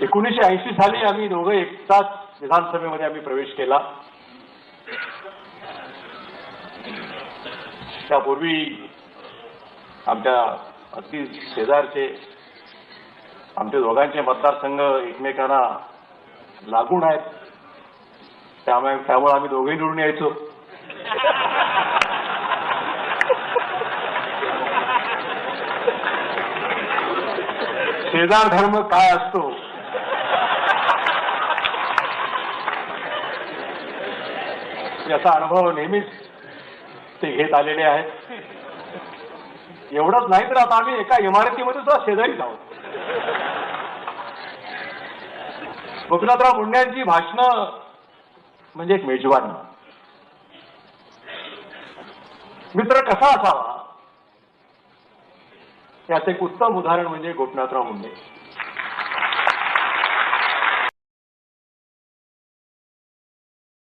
एकोणीसशे ऐंशी साली आम्ही दोघं एकटाच विधानसभेमध्ये आम्ही प्रवेश केला. त्यापूर्वी आमच्या अगदी शेजारचे आमच्या दोघांचे मतदारसंघ एकमेकांना लागून आहेत. त्यामुळे त्यामुळे आम्ही दोघेही निवडून यायचो. शेजार धर्म काय असतो? याचा अनुभव नेहमीच ते घेत आलेले आहेत. एवढंच नाही तर आता आम्ही एका इमारतीमध्ये सुद्धा शेजारीच आहोत. गोपीनाथराव मुंड्यांची भाषणं म्हणजे एक मेजवान. मित्र कसा असावा? याचं एक उत्तम उदाहरण म्हणजे गोपीनाथराव मुंडे